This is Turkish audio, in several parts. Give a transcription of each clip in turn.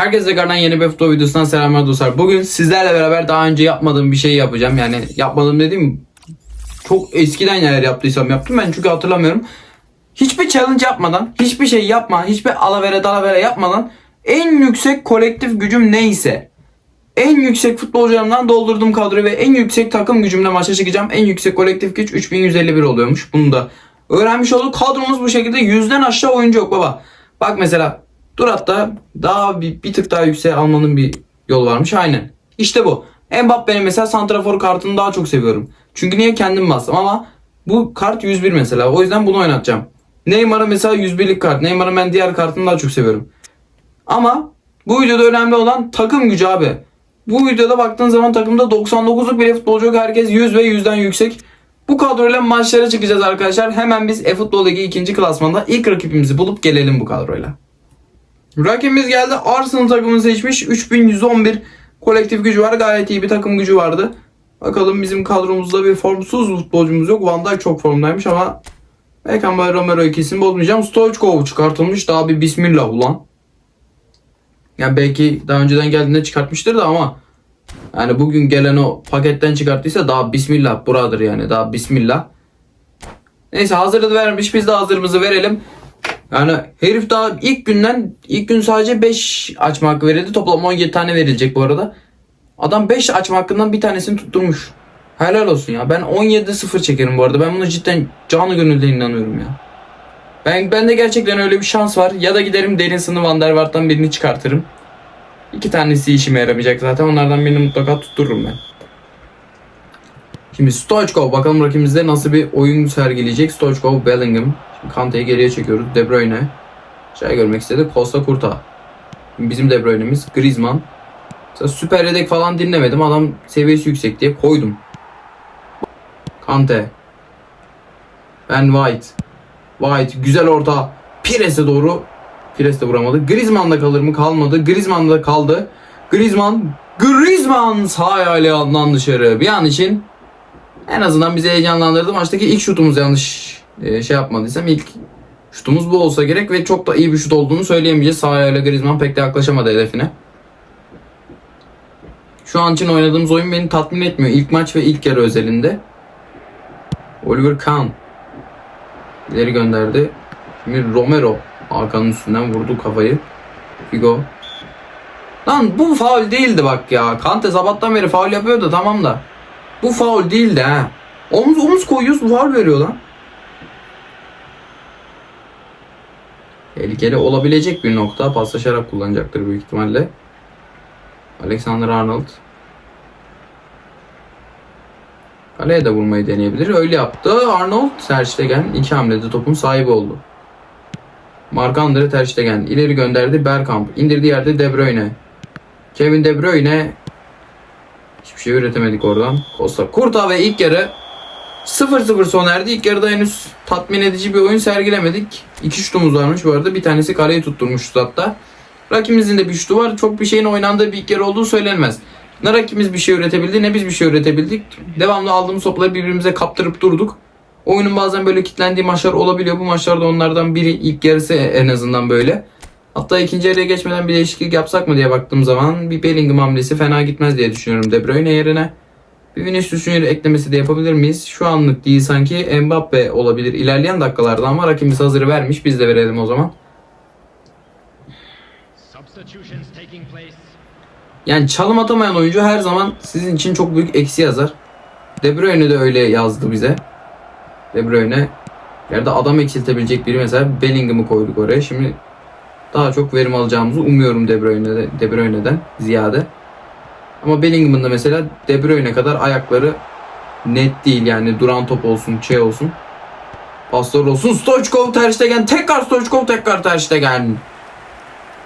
Herkese tekrardan yeni bir futbol videosundan selamlar dostlar. Bugün sizlerle beraber daha önce yapmadığım bir şey yapacağım. Yani yapmadığım dediğim çok eskiden neler yaptıysam yaptım ben çünkü hatırlamıyorum. Hiçbir challenge yapmadan, hiçbir şey yapma, hiçbir alavere dalavere yapmadan en yüksek kolektif gücüm neyse en yüksek futbolcularımdan doldurdum kadroyu ve en yüksek takım gücümle maça çıkacağım. En yüksek kolektif güç 3151 oluyormuş. Bunu da öğrenmiş olduk. Kadromuz bu şekilde yüzden aşağı oyuncu yok baba. Bak mesela Durat'ta daha bir, bir tık daha yükseğe almanın bir yolu varmış. Aynen. İşte bu. Mbappe'nin mesela Santrafor kartını daha çok seviyorum. Çünkü niye kendim bastım ama bu kart 101 mesela. O yüzden bunu oynatacağım. Neymar'a mesela 101'lik kart. Neymar'ın ben diğer kartını daha çok seviyorum. Ama bu videoda önemli olan takım gücü abi. Bu videoda baktığın zaman takımda 99'luk bir futbolcu yok. Herkes 100 ve 100'den yüksek. Bu kadroyla maçlara çıkacağız arkadaşlar. Hemen biz e-futbol ikinci klasmanda ilk rakibimizi bulup gelelim bu kadroyla. Rakibimiz geldi. Arsenal takımını seçmiş. 3111 kolektif gücü var. Gayet iyi bir takım gücü vardı. Bakalım bizim kadromuzda bir formsuz futbolcumuz yok. Van Dijk çok formdaymış ama Beckenbauer Romero ikisini bozmayacağım. Stoichkov çıkartılmış. Daha bir bismillah ulan. Yani belki daha önceden geldiğinde çıkartmıştır da ama yani bugün gelen o paketten çıkarttıysa daha bismillah buradır yani daha bismillah. Neyse hazırı da vermiş biz de hazırımızı verelim. Yani herif daha ilk günden ilk gün sadece 5 açma hakkı verildi. Toplam 17 tane verilecek bu arada. Adam 5 açma hakkından bir tanesini tutturmuş. Helal olsun ya. Ben 17-0 çekerim bu arada. Ben buna cidden canı gönülden inanıyorum ya. Ben bende gerçekten öyle bir şans var. Ya da giderim Deninson'ı Van der Waart'tan birini çıkartırım. İki tanesi işime yaramayacak zaten. Onlardan birini mutlaka tuttururum ben. Şimdi Stoichkov bakalım rakibimizde nasıl bir oyun sergileyecek. Stoichkov, Bellingham. Şimdi Kante'yi geriye çekiyoruz. De Bruyne. Şey görmek istedi. Costa. Şimdi bizim De Bruyne'miz. Griezmann. Mesela süper yedek falan dinlemedim. Adam seviyesi yüksek diye koydum. Kante. Ben White. White güzel orta. Pires'e doğru. Pires de vuramadı. Griezmann'da kalır mı? Kalmadı. Griezmann'da kaldı. Griezmann. Griezmann sağ ayağıyla dışarı. Bir an için en azından bizi heyecanlandırdı. Maçtaki ilk şutumuz yanlış e, şey yapmadıysam ilk şutumuz bu olsa gerek ve çok da iyi bir şut olduğunu söyleyemeyeceğiz. Sağ ayağıyla Griezmann pek de yaklaşamadı hedefine. Şu an için oynadığımız oyun beni tatmin etmiyor. İlk maç ve ilk yarı özelinde. Oliver Kahn ileri gönderdi. Şimdi Romero arkanın üstünden vurdu kafayı. Figo. Lan bu faul değildi bak ya. Kante sabahtan beri faul yapıyor da tamam da. Bu faul değildi ha. Omuz omuz koyuyoruz faul veriyor lan. Tehlikeli olabilecek bir nokta. Paslaşarak kullanacaktır büyük ihtimalle. Alexander Arnold. Kaleye de vurmayı deneyebilir. Öyle yaptı. Arnold Ter Stegen iki hamlede topun sahibi oldu. Mark-Andre Ter Stegen ileri gönderdi Bergkamp. indirdiği yerde De Bruyne. Kevin De Bruyne hiçbir şey üretemedik oradan. Costa Kurta ve ilk yarı 0-0 sona erdi. İlk yarıda henüz tatmin edici bir oyun sergilemedik. İki şutumuz varmış bu arada. Bir tanesi kareyi tutturmuştu hatta. Rakibimizin de bir şutu var. Çok bir şeyin oynandığı bir ilk yarı olduğu söylenmez. Ne rakibimiz bir şey üretebildi ne biz bir şey üretebildik. Devamlı aldığımız topları birbirimize kaptırıp durduk. Oyunun bazen böyle kilitlendiği maçlar olabiliyor. Bu maçlarda onlardan biri ilk yarısı en azından böyle. Hatta ikinci yarıya geçmeden bir değişiklik yapsak mı diye baktığım zaman bir Bellingham hamlesi fena gitmez diye düşünüyorum De Bruyne yerine. Bir Vinicius Junior eklemesi de yapabilir miyiz? Şu anlık değil sanki Mbappe olabilir ilerleyen dakikalarda ama rakibimiz hazır vermiş. Biz de verelim o zaman. Yani çalım atamayan oyuncu her zaman sizin için çok büyük eksi yazar. De Bruyne de öyle yazdı bize. De Bruyne yerde adam eksiltebilecek biri mesela Bellingham'ı koyduk oraya. Şimdi daha çok verim alacağımızı umuyorum De Bruyne'de, De Bruyne'den ziyade. Ama Bellingham'ın da mesela De Bruyne kadar ayakları net değil yani duran top olsun, şey olsun. Pastor olsun. Stoichkov Ter Stegen tekrar Stoichkov tekrar Ter Stegen.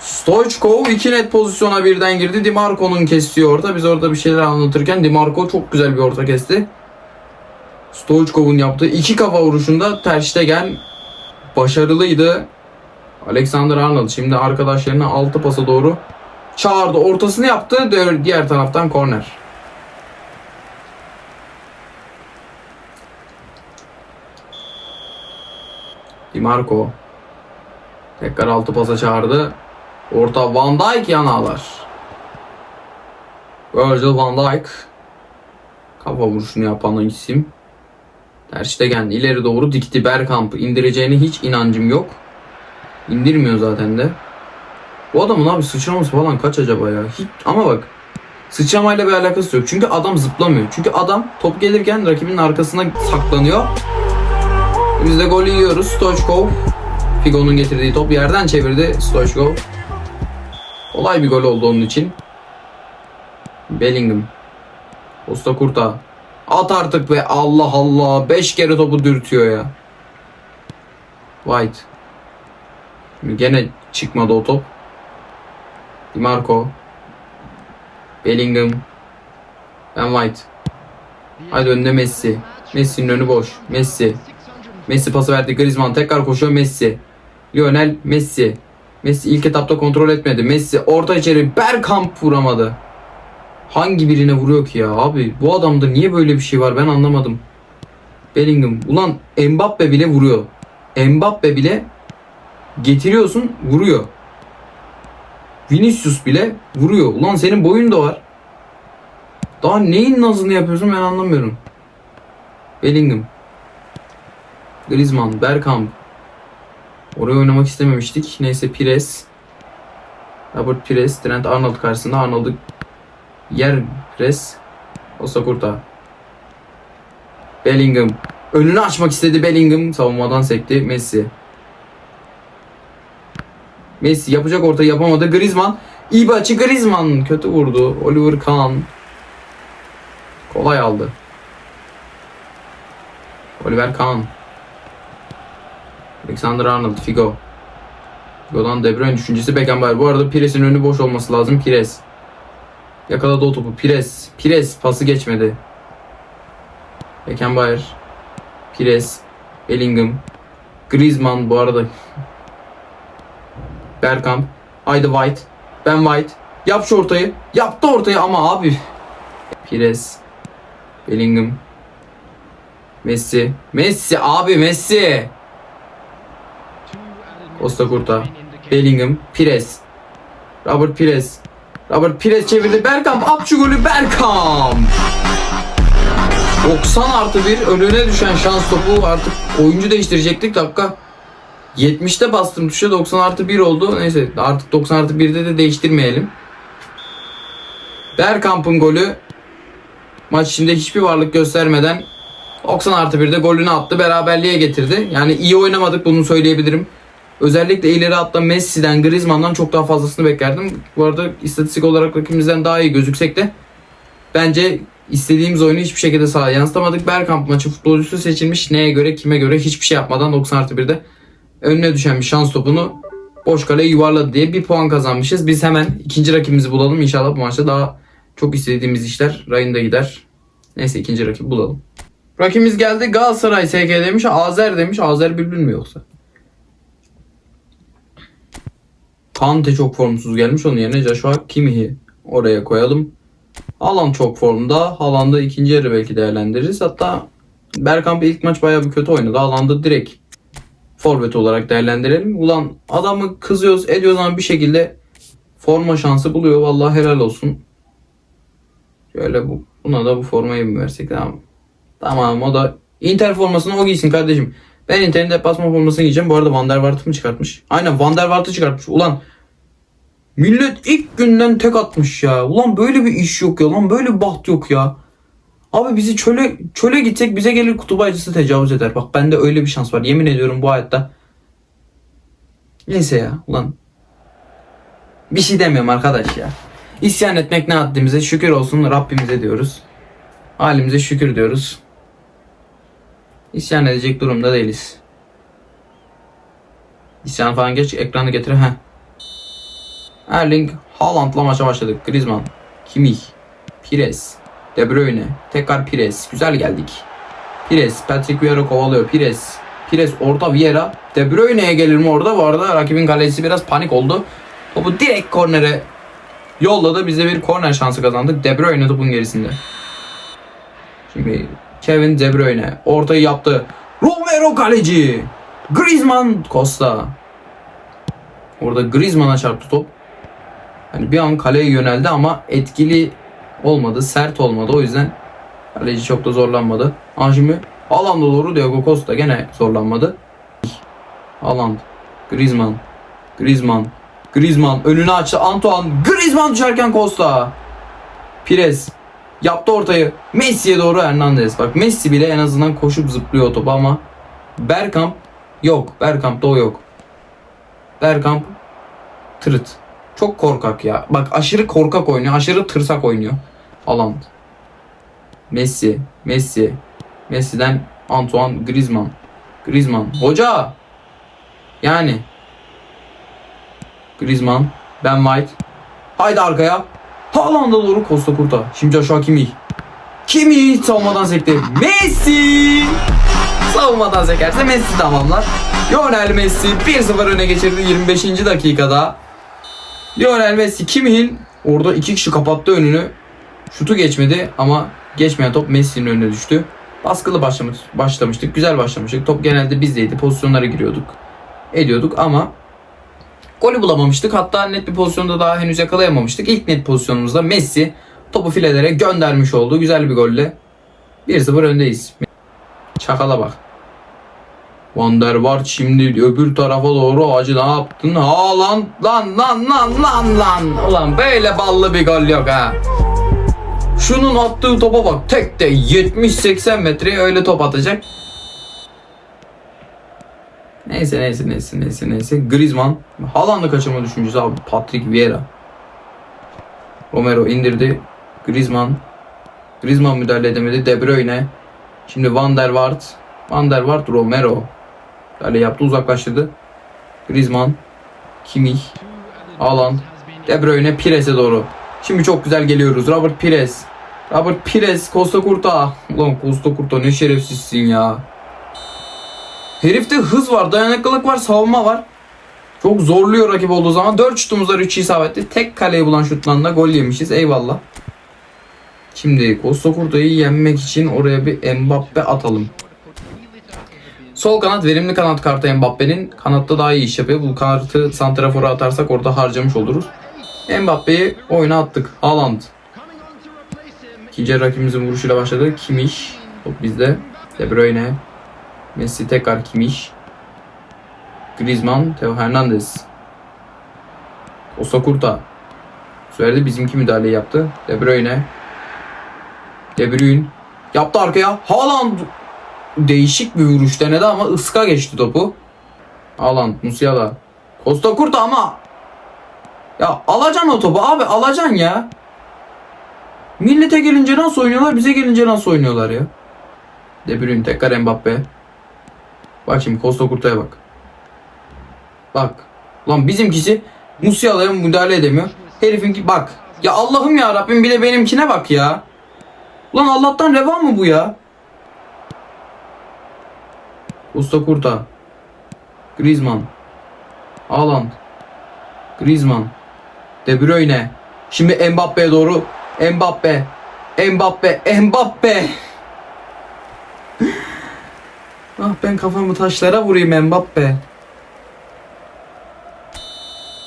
Stoichkov iki net pozisyona birden girdi. Dimarco'nun kestiği orta. Biz orada bir şeyler anlatırken Dimarco çok güzel bir orta kesti. Stoichkov'un yaptığı iki kafa vuruşunda Ter Stegen başarılıydı. Alexander Arnold şimdi arkadaşlarına altı pasa doğru çağırdı. Ortasını yaptı. Diğer taraftan korner. Dimarco tekrar altı pasa çağırdı. Orta Van Dijk yanağlar. Virgil van Dijk. Kafa vuruşunu yapan isim. Ter Stegen ileri doğru dikti Bergkamp'ı. indireceğine hiç inancım yok. İndirmiyor zaten de. Bu adamın abi sıçraması falan kaç acaba ya? Hiç, ama bak sıçramayla bir alakası yok. Çünkü adam zıplamıyor. Çünkü adam top gelirken rakibinin arkasına saklanıyor. Biz de golü yiyoruz. Stoichkov. Figo'nun getirdiği top yerden çevirdi Stoichkov. Kolay bir gol oldu onun için. Bellingham. Costa Kurta. At artık be. Allah Allah. 5 kere topu dürtüyor ya. White. Şimdi gene çıkmadı o top. Di Marco. Bellingham. Ben White. Haydi önüne Messi. Messi'nin önü boş. Messi. Messi pası verdi. Griezmann tekrar koşuyor Messi. Lionel Messi. Messi ilk etapta kontrol etmedi. Messi orta içeri Bergkamp vuramadı. Hangi birine vuruyor ki ya abi? Bu adamda niye böyle bir şey var ben anlamadım. Bellingham. Ulan Mbappe bile vuruyor. Mbappe bile getiriyorsun vuruyor. Vinicius bile vuruyor. Ulan senin boyun da var. Daha neyin nazını yapıyorsun ben anlamıyorum. Bellingham. Griezmann, Bergkamp. Oraya oynamak istememiştik. Neyse Pires. Robert Pires, Trent Arnold karşısında Arnold'u yer Pires. Osakurta. Bellingham. Önünü açmak istedi Bellingham. Savunmadan sekti Messi. Messi yapacak orta yapamadı. Griezmann. İyi bir açı Griezmann. Kötü vurdu. Oliver Kahn. Kolay aldı. Oliver Kahn. Alexander Arnold, Figo. Figo'dan De Bruyne düşüncesi Beckenbauer. Bu arada Pires'in önü boş olması lazım. Pires. Yakaladı o topu. Pires. Pires pası geçmedi. Beckenbauer. Pires. Bellingham. Griezmann bu arada. Bergkamp. Haydi White. Ben White. Yap şu ortayı. Yaptı ortayı ama abi. Pires. Bellingham. Messi. Messi abi Messi. Costa Curta. Bellingham. Pires. Robert Pires. Robert Pires çevirdi. Bergkamp at şu golü Bergkamp. 90 artı 1 önüne düşen şans topu artık oyuncu değiştirecektik dakika 70'te bastım tuşa 90 artı 1 oldu. Neyse artık 90 artı 1'de de değiştirmeyelim. Bergkamp'ın golü maç içinde hiçbir varlık göstermeden 90 artı 1'de golünü attı. Beraberliğe getirdi. Yani iyi oynamadık bunu söyleyebilirim. Özellikle ileri hatta Messi'den, Griezmann'dan çok daha fazlasını beklerdim. Bu arada istatistik olarak rakibimizden daha iyi gözüksek de bence istediğimiz oyunu hiçbir şekilde sahaya yansıtamadık. Bergkamp maçı futbolcusu seçilmiş. Neye göre, kime göre hiçbir şey yapmadan 90 artı 1'de önüne düşen bir şans topunu boş kaleye yuvarladı diye bir puan kazanmışız. Biz hemen ikinci rakibimizi bulalım. İnşallah bu maçta daha çok istediğimiz işler rayında gider. Neyse ikinci rakip bulalım. Rakibimiz geldi Galatasaray SK demiş. Azer demiş. Azer Bülbül mü yoksa? Kante çok formsuz gelmiş. Onun yerine Joshua Kimmih'i oraya koyalım. Haaland çok formda. Haaland'ı ikinci yarı belki değerlendiririz. Hatta Bergkamp ilk maç bayağı bir kötü oynadı. Haaland'ı direkt forvet olarak değerlendirelim. Ulan adamı kızıyoruz ediyoruz ama bir şekilde forma şansı buluyor. Vallahi helal olsun. Şöyle bu, buna da bu formayı mı versek tamam. Tamam o da Inter formasını o giysin kardeşim. Ben Inter'in deplasman formasını giyeceğim. Bu arada Van der Vaart'ı mı çıkartmış? Aynen Van der Vaart'ı çıkartmış. Ulan millet ilk günden tek atmış ya. Ulan böyle bir iş yok ya. Lan böyle baht yok ya. Abi bizi çöle çöle gitsek bize gelir kutup ayıcısı tecavüz eder. Bak bende öyle bir şans var. Yemin ediyorum bu hayatta. Neyse ya ulan. Bir şey demiyorum arkadaş ya. İsyan etmek ne haddimize şükür olsun Rabbimize diyoruz. Halimize şükür diyoruz. İsyan edecek durumda değiliz. İsyan falan geç ekranı getir ha. Erling Haaland'la maça başladık. Griezmann, Kimmich, Pires, De Bruyne, tekrar Pires. Güzel geldik. Pires, Patrick Vieira kovalıyor. Pires, Pires orta Vieira. De Bruyne'ye gelir mi orada? Bu arada rakibin kalecisi biraz panik oldu. Topu direkt kornere yolladı. Biz de bir korner şansı kazandık. De Bruyne topun gerisinde. Şimdi Kevin De Bruyne ortayı yaptı. Romero kaleci. Griezmann Costa. Orada Griezmann'a çarptı top. Hani bir an kaleye yöneldi ama etkili olmadı, sert olmadı. O yüzden kaleci çok da zorlanmadı. Aa şimdi Haaland'a doğru Diego Costa gene zorlanmadı. Haaland, Griezmann, Griezmann, Griezmann önünü açtı. Antoine, Griezmann düşerken Costa. Pires yaptı ortayı. Messi'ye doğru Hernandez. Bak Messi bile en azından koşup zıplıyor o topa ama Bergkamp yok. Bergkamp'ta o yok. Bergkamp tırıt. Çok korkak ya. Bak aşırı korkak oynuyor. Aşırı tırsak oynuyor. Haaland. Messi. Messi. Messi'den Antoine Griezmann. Griezmann. Hoca. Yani. Griezmann. Ben White. Haydi arkaya. Haaland'a doğru Costa Curta. Şimdi Joshua Kimmich. Kimmich savunmadan sekti. Messi. Savunmadan sekerse Messi tamamlar. Lionel Messi 1-0 öne geçirdi 25. dakikada. Lionel Messi Kimmich'in orada iki kişi kapattı önünü. Şutu geçmedi ama geçmeyen top Messi'nin önüne düştü. Baskılı başlamış, başlamıştık. Güzel başlamıştık. Top genelde bizdeydi. Pozisyonlara giriyorduk. Ediyorduk ama golü bulamamıştık. Hatta net bir pozisyonda daha henüz yakalayamamıştık. İlk net pozisyonumuzda Messi topu filelere göndermiş oldu. Güzel bir golle 1-0 öndeyiz. Çakala bak. Van der Vaart şimdi öbür tarafa doğru acı ne yaptın? Ha lan lan lan lan lan lan. Ulan böyle ballı bir gol yok ha. Şunun attığı topa bak. Tek de 70-80 metreye öyle top atacak. Neyse neyse neyse neyse neyse. Griezmann. Haaland'ı kaçırma düşüncesi abi. Patrick Vieira. Romero indirdi. Griezmann. Griezmann müdahale edemedi. De Bruyne. Şimdi Van der Vaart. Van der Vaart Romero. Müdahale yaptı uzaklaştırdı. Griezmann. Kimmich. Haaland. De Bruyne Pires'e doğru. Şimdi çok güzel geliyoruz. Robert Pires. Robert Pires Costa Curta. Ulan Costa Curta ne şerefsizsin ya. Herifte hız var, dayanıklılık var, savunma var. Çok zorluyor rakip olduğu zaman. 4 şutumuz var 3 isabetli. Tek kaleyi bulan şutla da gol yemişiz. Eyvallah. Şimdi Costa Curta'yı yenmek için oraya bir Mbappe atalım. Sol kanat verimli kanat kartı Mbappe'nin. Kanatta daha iyi iş yapıyor. Bu kartı santrafora atarsak orada harcamış oluruz. Mbappe'yi oyuna attık. Haaland. İkinci rakibimizin vuruşuyla başladı. Kimmich. Top bizde. De Bruyne. Messi tekrar Kimmich. Griezmann. Theo Hernandez. Bu sefer de bizimki müdahaleyi yaptı. De Bruyne. De Bruyne. Yaptı arkaya. Haaland. Değişik bir vuruş denedi ama ıska geçti topu. Haaland. Musiala. Costa Curta ama ya alacaksın o topu abi alacaksın ya. Millete gelince nasıl oynuyorlar bize gelince nasıl oynuyorlar ya. De Bruyne tekrar Mbappe. Bak şimdi Costa Curta'ya bak. Bak. Lan bizimkisi Musiala'ya müdahale edemiyor. Herifinki bak. Ya Allah'ım ya Rabbim bir de benimkine bak ya. Lan Allah'tan reva mı bu ya? Costa Curta. Griezmann. Haaland. Griezmann. De Bruyne. Şimdi Mbappe'ye doğru. Mbappe. Mbappe. Mbappe. ah ben kafamı taşlara vurayım Mbappe.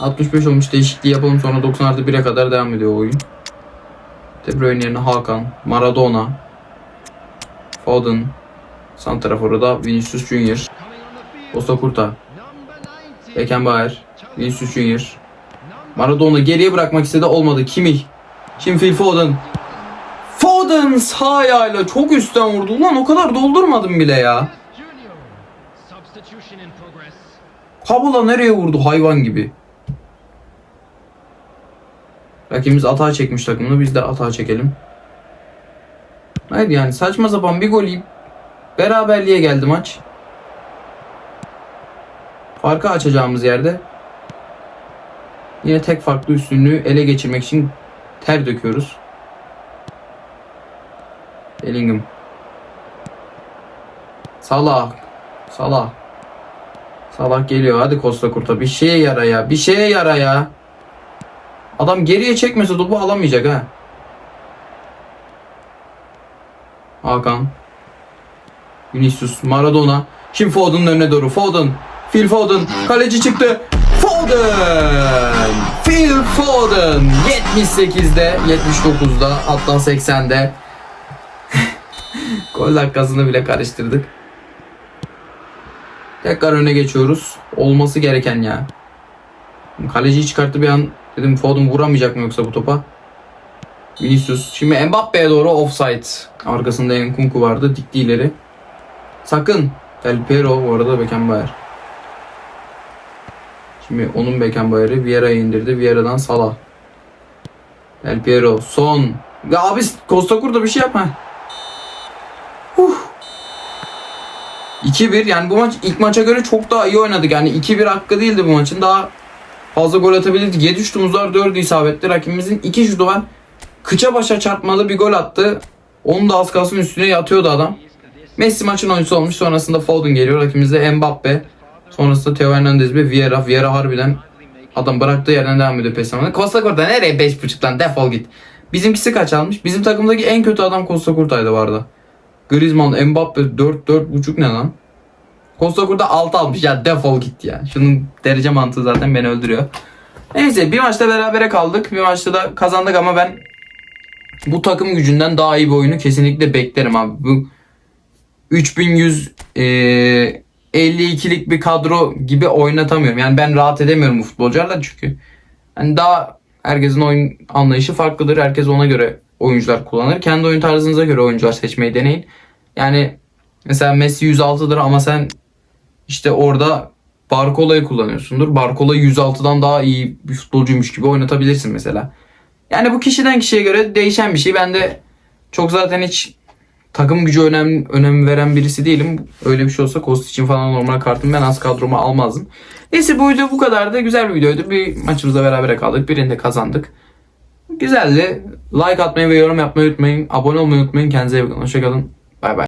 65 olmuş değişikliği yapalım sonra 90 artı 1'e kadar devam ediyor oyun. De Bruyne yerine Hakan, Maradona, Foden, Santrafor'da da Vinicius Junior, Costa Curta, Beckenbauer, Vinicius Junior, Maradona geriye bırakmak istedi olmadı. Kimmich. Şimdi Phil Foden. Foden sağ çok üstten vurdu. Ulan o kadar doldurmadım bile ya. Kabula nereye vurdu hayvan gibi. Rakibimiz atağa çekmiş takımını biz de atağa çekelim. Hayır yani saçma sapan bir gol yiyip beraberliğe geldi maç. Farkı açacağımız yerde yine tek farklı üstünlüğü ele geçirmek için ter döküyoruz. Bellingham. Salah. Salah. Salah geliyor. Hadi Costa Kurta. Bir şeye yara ya. Bir şeye yara ya. Adam geriye çekmese topu alamayacak ha. Hakan. Vinicius. Maradona. Şimdi Foden'ın önüne doğru. Foden. Phil Foden. Kaleci çıktı. Foden. Phil Foden 78'de, 79'da, hatta 80'de. Gol dakikasını bile karıştırdık. Tekrar öne geçiyoruz. Olması gereken ya. Kaleciyi çıkarttı bir an. Dedim Foden vuramayacak mı yoksa bu topa? Vinicius. Şimdi Mbappe'ye doğru offside. Arkasında Nkunku vardı. Dikti ileri. Sakın. Del Piero bu arada Beckenbauer. Şimdi onun Beckenbauer'ı Vieira'ya indirdi. Vieira'dan Salah. Del Piero son. Ya abi Costa Curta bir şey yapma. Huh. 2-1 yani bu maç ilk maça göre çok daha iyi oynadık. Yani 2-1 hakkı değildi bu maçın. Daha fazla gol atabilirdik. 7 şutumuz var 4'ü isabetli. Rakibimizin 2 şutu var. Kıça başa çarpmalı bir gol attı. Onu da az kalsın üstüne yatıyordu adam. Messi maçın oyuncusu olmuş. Sonrasında Foden geliyor. Rakibimizde Mbappe. Sonrasında Theo Hernandez ve Vieira. Vieira harbiden adam bıraktığı yerden devam ediyor pes zamanı. Costa Curta nereye 5.5'tan defol git. Bizimkisi kaç almış? Bizim takımdaki en kötü adam Costa Curta'ydı arada. Griezmann, Mbappe 4 4.5 ne lan? Costa Curta 6 almış ya defol git ya. Şunun derece mantığı zaten beni öldürüyor. Neyse bir maçta berabere kaldık. Bir maçta da kazandık ama ben bu takım gücünden daha iyi bir oyunu kesinlikle beklerim abi. Bu 3100 eee 52'lik bir kadro gibi oynatamıyorum. Yani ben rahat edemiyorum bu futbolcularla çünkü. Yani daha herkesin oyun anlayışı farklıdır. Herkes ona göre oyuncular kullanır. Kendi oyun tarzınıza göre oyuncular seçmeyi deneyin. Yani mesela Messi 106'dır ama sen işte orada Barkola'yı kullanıyorsundur. Barkola 106'dan daha iyi bir futbolcuymuş gibi oynatabilirsin mesela. Yani bu kişiden kişiye göre değişen bir şey. Ben de çok zaten hiç takım gücü önem, önem veren birisi değilim. Öyle bir şey olsa Kost için falan normal kartımı ben az kadroma almazdım. Neyse bu video bu kadardı. Güzel bir videoydu. Bir maçımızda beraber kaldık. Birinde kazandık. Güzeldi. Like atmayı ve yorum yapmayı unutmayın. Abone olmayı unutmayın. Kendinize iyi bakın. Hoşçakalın. Bay bay.